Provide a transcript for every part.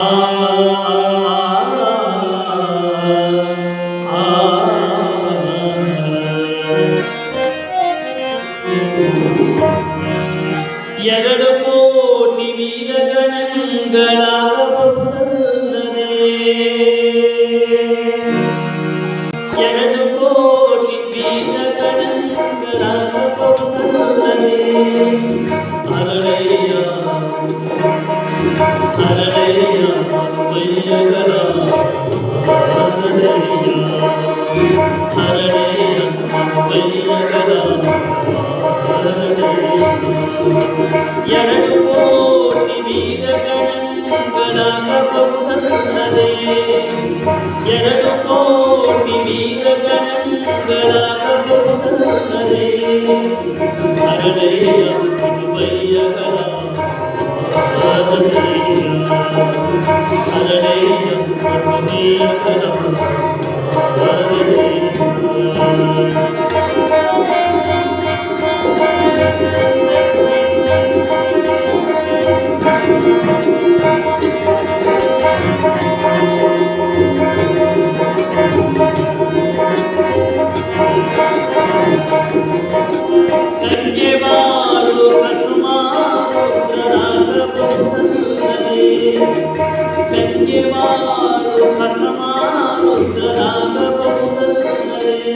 Um... ಎರಡು ಕೋಟಿ ವೀರಗಣಗಳಾಗಬಹುದಲ್ಲದೆ ಎರಡು ಕೋಟಿ ವೀರಗಣಗಳಾಗಬಹುದಲ್ಲದೆ ಹರಳೆಯ Amém.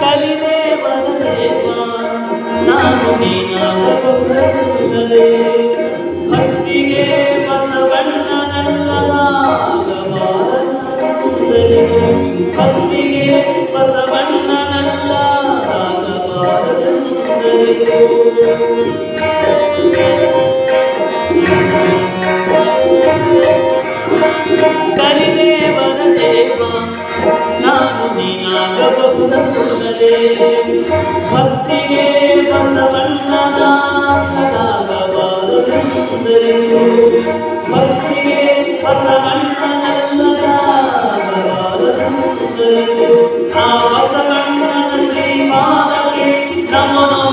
ನೀನಾಗಬಹುದಲ್ಲದೆ ದೇವ ಬರದೇವ ನಾನು ನೀನಾಗಬಹುದಲ್ಲದೆ. ಭಕ್ತಿಗೆ ಬಸವಣ್ಣನಲ್ಲದಾಗಬಾರದು ಭಕ್ತಿಗೆ ಕರಿದೇವರ ದೇವ ನಾನು ಬರುತ್ತದೆ ಭಕ್ತಿಗೆ ಬಸವಣ್ಣನ ಸಾಗಬಾರದೆಂದರೆಯೂ ಭಕ್ತಿಗೆ ಬಸವಣ್ಣನಲ್ಲದ ಸಾಗಬಾರದೆಂದರೆಯೂ ಆ ಬಸವಣ್ಣನ ಶ್ರೀಮಾನಕ್ಕೆ ನಮೋ ನಮೋ